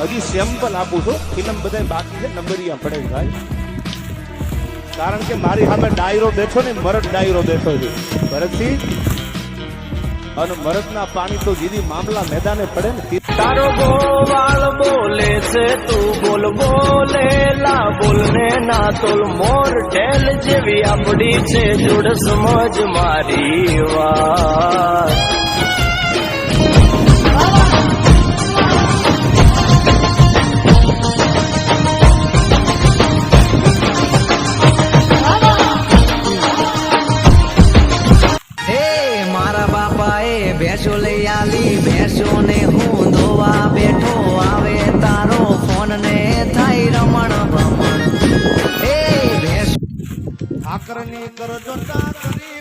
હજી સેમ્પલ આપું છું. ફિલ્મ બધા બાકી છે, નંબરિયા પડે ભાઈ. કારણ કે મારી સામે ડાયરો બેઠો ને, મરદ ડાયરો બેઠો છે. ભરતસિંહ, અને મરદના પાણી તો જીદી મામલા મેદાને પડે ને તારો ગોવાળ બોલે છે, તું બોલ, બોલે, લા બોલને ના તોલ. મોર ટેલ જેવી આપડી છે, જોડ સમજ મારી. ભેંસો લઈ આલી ભેંસો ને હું ધોવા બેઠો આવે, તારો ફોન ને થાય રમણ ભમણ. હે ભેંસ ઠાકરની કરજો ઠાકરી